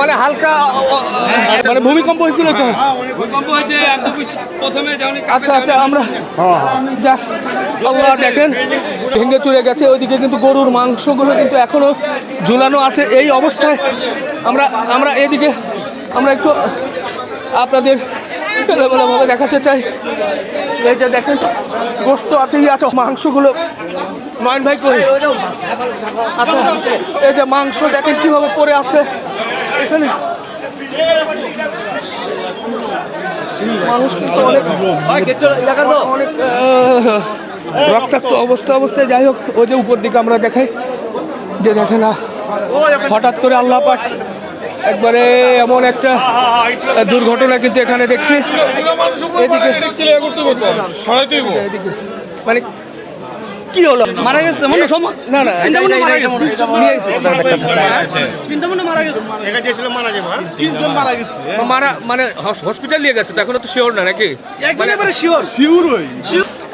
মানে হালকা মানে ভূমিকম্প হয়েছিল তো? ভূমিকম্প হয়েছে প্রথমে আচ্ছা আচ্ছা আমরা যা আল্লাহ দেখেন ভেঙে চুরে গেছে ওইদিকে কিন্তু গরুর মাংসগুলো কিন্তু এখনও ঝুলানো আছে। এই অবস্থায় আমরা আমরা এদিকে আমরা একটু আপনাদের ভাবে দেখাতে চাই। এই যে দেখেন গোস্ত আছে ই আছে মাংসগুলো নয়ন ভাই করে আচ্ছা এই যে মাংস দেখেন কীভাবে পড়ে আছে। এখানে। মানুষ কিন্তু অনেক রক্তাক্ত অবস্থা অবস্থায় যাই হোক ওই যে উপর দিকে আমরা দেখাই। যে দেখে না হঠাৎ করে আল্লাহ পাক একবারে এমন একটা দুর্ঘটনা কিন্তু এখানে দেখছি। এদিকে এদিকে মানে কি হলো? মারা গেছে? মনে সম না না তিনটা মনে মারা গেছে। এসে। তিনটা মনে মারা গেছে। মারা মানে হসপিটাল নিয়ে গেছে তো এখনও তো শিওর না নাকি? একজন এবারে শিওর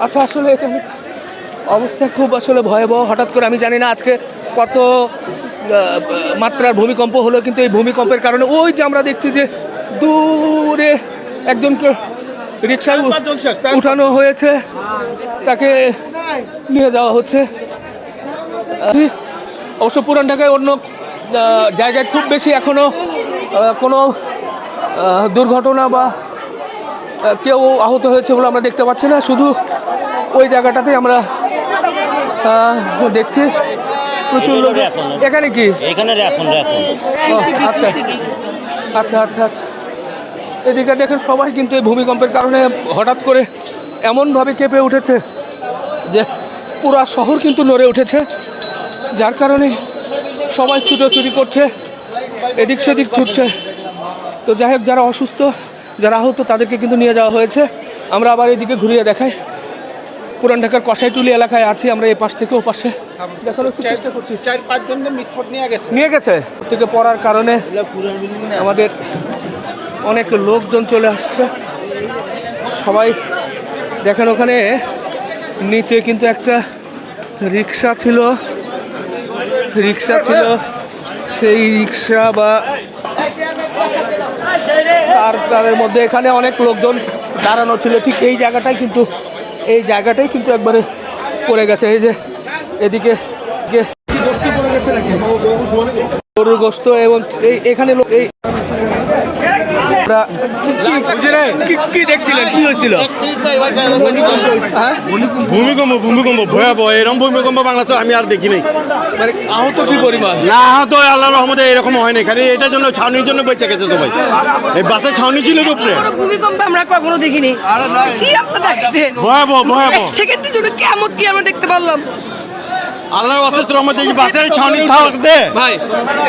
আচ্ছা আসলে এখানে অবস্থা খুব আসলে ভয়াবহ। হঠাৎ করে আমি জানি না আজকে কত মাত্রার ভূমিকম্প হলো কিন্তু এই ভূমিকম্পের কারণে ওই যে আমরা দেখছি যে দূরে একজনকে রিক্সায় উঠানো হয়েছে। তাকে নিয়ে যাওয়া হচ্ছে। অবশ্য পুরান ঢাকায় অন্য জায়গায় খুব বেশি এখনও কোনো দুর্ঘটনা বা কেউ আহত হয়েছে বলে আমরা দেখতে পাচ্ছি না। শুধু ওই জায়গাটাতে আমরা দেখছি। প্রচুর লোক এখানে কি? এখানে আচ্ছা। আচ্ছা আচ্ছা আচ্ছা। এদিকে দেখেন সবাই কিন্তু এই ভূমিকম্পের কারণে হঠাৎ করে এমনভাবে কেঁপে উঠেছে। যে পুরা শহর কিন্তু নড়ে উঠেছে যার কারণে সবাই ছুটোছুটি করছে এদিক সেদিক ছুটছে। তো যাই হোক যারা অসুস্থ যারা আহত তাদেরকে কিন্তু নিয়ে যাওয়া হয়েছে। আমরা আবার এদিকে ঘুরিয়ে দেখাই। পুরান ঢাকার কষাইটুলি এলাকায় আছি আমরা এই পাশ থেকে ও পাশে। দেখানোর চেষ্টা করছি। চার পাঁচজন মিটফট নিয়ে গেছে। নিয়ে গেছে। থেকে পড়ার কারণে আমাদের অনেক লোকজন চলে আসছে। সবাই দেখেন ওখানে নিচে কিন্তু একটা রিক্সা ছিল। রিক্সা ছিল। সেই রিক্সা বা তার তারের মধ্যে এখানে অনেক লোকজন দাঁড়ানো ছিল। ঠিক এই জায়গাটাই কিন্তু, এই জায়গাটাই কিন্তু একবারে পড়ে গেছে। এই যে এদিকে গরুর গোস্ত এবং এই, এখানে লোক এই আমরা কি- কি- কি- কি দেখছিলেন কি হয়েছিল? হ্যাঁ ভূমিকম্প ভূমিকম্প ভয়াবহ। এরকম ভূমিকম্প বাংলাদেশে আমি আর দেখি নাই। মানে আহত কি পরিমাণ? না তো আল্লাহ রহমতে এরকম হয় না খালি এটার জন্য ছাউনির জন্য বেঁচে গেছে সবাই। এই বাসে ছাউনি ছিল উপরে। ভূমিকম্প আমরা কখনো দেখিনি। কি আপনারা দেখছেন ভয়াবহ ভয়াবহ। সেকেন্ডের জন্য কেমন কি আমরা দেখতে পারলাম? আল্লাহর এই বাসের ছাউনি থাকতে ভাই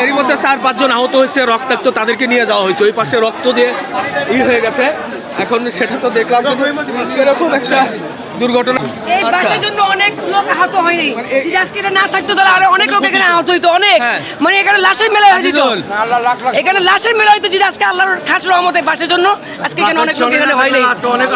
এর মধ্যে চার পাঁচজন আহত হয়েছে রক্তাক্ত তাদেরকে নিয়ে যাওয়া হয়েছে। ওই পাশে রক্ত দিয়ে ই হয়ে গেছে। এখন সেটা তো দেখলাম এরকম একটা দুর্ঘটনা। এই আচ্ছা। বাসের জন্য অনেক লোক আহত হয়নি। যদি আজকে এটা না থাকতো তাহলে আরও অনেক লোক এখানে আহত হইতো অনেক। হ্যাঁ। মানে এখানে লাশের মেলা হয়ে যেত। এখানে লাশের মেলা হইতো যদি আজকে আল্লাহর খাস রহমতে বাসের জন্য আজকে এখানে অনেক লোক এখানে হয়নি। অনেক